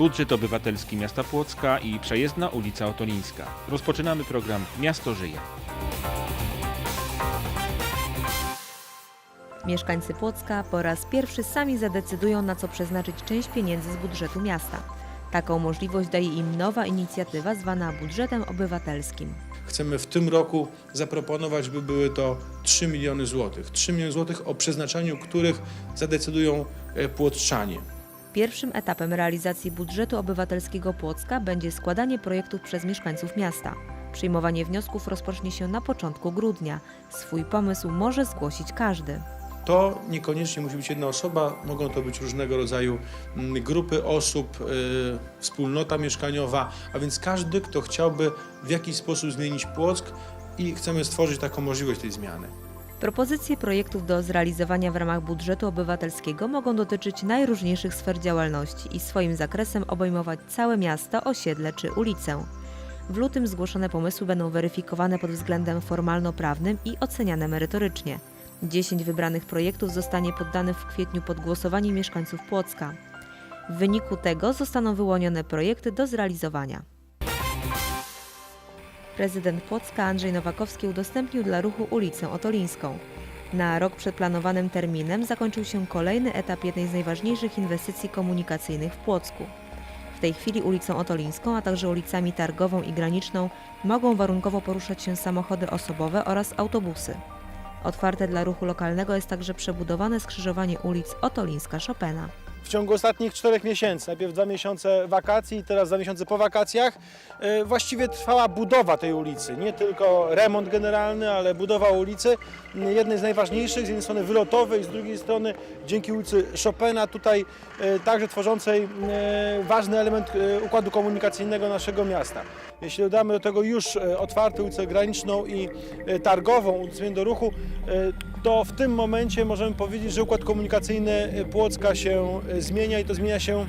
Budżet obywatelski miasta Płocka i przejezdna ulica Otolińska. Rozpoczynamy program Miasto żyje. Mieszkańcy Płocka po raz pierwszy sami zadecydują, na co przeznaczyć część pieniędzy z budżetu miasta. Taką możliwość daje im nowa inicjatywa zwana budżetem obywatelskim. Chcemy w tym roku zaproponować, by były to 3 miliony złotych. 3 miliony złotych, o przeznaczeniu których zadecydują e, płotczanie. Pierwszym etapem realizacji budżetu obywatelskiego Płocka będzie składanie projektów przez mieszkańców miasta. Przyjmowanie wniosków rozpocznie się na początku grudnia. Swój pomysł może zgłosić każdy. To niekoniecznie musi być jedna osoba, mogą to być różnego rodzaju mm, grupy osób, e, wspólnota mieszkaniowa, a więc każdy, kto chciałby w jakiś sposób zmienić Płock i chcemy stworzyć taką możliwość tej zmiany. Propozycje projektów do zrealizowania w ramach budżetu obywatelskiego mogą dotyczyć najróżniejszych sfer działalności i swoim zakresem obejmować całe miasto, osiedle czy ulicę. W lutym zgłoszone pomysły będą weryfikowane pod względem formalno-prawnym i oceniane merytorycznie. 10 wybranych projektów zostanie poddanych w kwietniu pod głosowanie mieszkańców Płocka. W wyniku tego zostaną wyłonione projekty do zrealizowania. Prezydent Płocka Andrzej Nowakowski udostępnił dla ruchu ulicę Otolińską. Na rok przed planowanym terminem zakończył się kolejny etap jednej z najważniejszych inwestycji komunikacyjnych w Płocku. W tej chwili ulicą Otolińską, a także ulicami Targową i Graniczną mogą warunkowo poruszać się samochody osobowe oraz autobusy. Otwarte dla ruchu lokalnego jest także przebudowane skrzyżowanie ulic Otolińska-Chopina. W ciągu ostatnich czterech miesięcy, najpierw dwa miesiące wakacji teraz dwa miesiące po wakacjach, e, właściwie trwała budowa tej ulicy. Nie tylko remont generalny, ale budowa ulicy, m, jednej z najważniejszych, z jednej strony wylotowej, z drugiej strony dzięki ulicy Chopina, tutaj e, także tworzącej e, ważny element układu komunikacyjnego naszego miasta. Jeśli dodamy do tego już otwartą ulicę Graniczną i Targową, ulicę do ruchu, to w tym momencie możemy powiedzieć, że układ komunikacyjny Płocka się zmienia i to zmienia się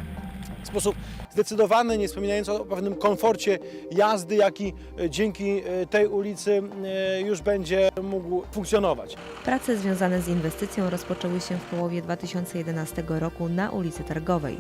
w sposób zdecydowany, nie wspominając o pewnym komforcie jazdy, jaki e, dzięki e, tej ulicy e, już będzie mógł funkcjonować. Prace związane z inwestycją rozpoczęły się w połowie 2011 roku na ulicy Targowej.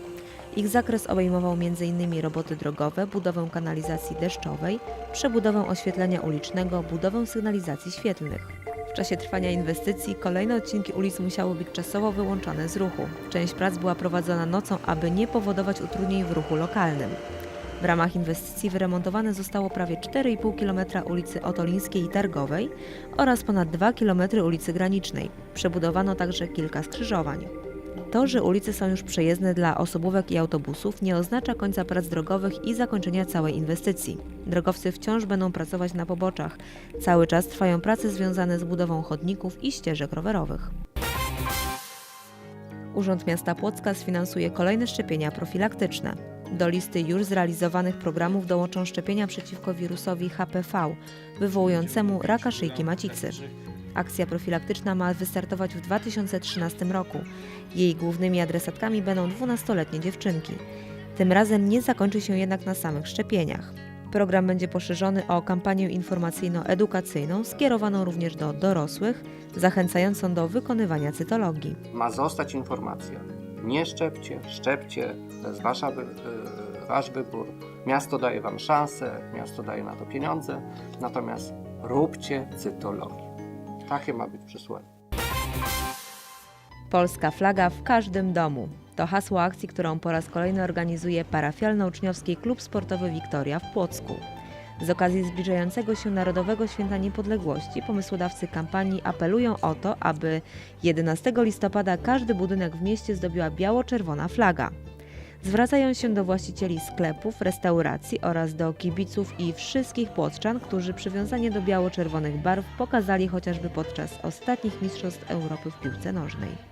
Ich zakres obejmował m.in. roboty drogowe, budowę kanalizacji deszczowej, przebudowę oświetlenia ulicznego, budowę sygnalizacji świetlnych. W czasie trwania inwestycji kolejne odcinki ulic musiały być czasowo wyłączone z ruchu. Część prac była prowadzona nocą, aby nie powodować utrudnień w ruchu lokalnym. W ramach inwestycji wyremontowane zostało prawie 4,5 km ulicy Otolińskiej i Targowej oraz ponad 2 km ulicy Granicznej. Przebudowano także kilka skrzyżowań. To, że ulice są już przejezdne dla osobówek i autobusów, nie oznacza końca prac drogowych i zakończenia całej inwestycji. Drogowcy wciąż będą pracować na poboczach. Cały czas trwają prace związane z budową chodników i ścieżek rowerowych. Urząd Miasta Płocka sfinansuje kolejne szczepienia profilaktyczne. Do listy już zrealizowanych programów dołączą szczepienia przeciwko wirusowi HPV, wywołującemu raka szyjki macicy. Akcja profilaktyczna ma wystartować w 2013 roku. Jej głównymi adresatkami będą 12-letnie dziewczynki. Tym razem nie zakończy się jednak na samych szczepieniach. Program będzie poszerzony o kampanię informacyjno-edukacyjną skierowaną również do dorosłych, zachęcającą do wykonywania cytologii. ma zostać informacja. Nie szczepcie, szczepcie, to jest wasza, y, wasz wybór. Miasto daje wam szansę, miasto daje na to pieniądze, natomiast róbcie cytologię. Takie ma być przesłanie. Polska flaga w każdym domu. To hasło akcji, którą po raz kolejny organizuje parafialno-uczniowski klub sportowy Wiktoria w Płocku. Z okazji zbliżającego się Narodowego Święta Niepodległości pomysłodawcy kampanii apelują o to, aby 11 listopada każdy budynek w mieście zdobiła biało-czerwona flaga. Zwracają się do właścicieli sklepów, restauracji oraz do kibiców i wszystkich płoczczan, którzy przywiązanie do biało-czerwonych barw pokazali chociażby podczas ostatnich Mistrzostw Europy w piłce nożnej.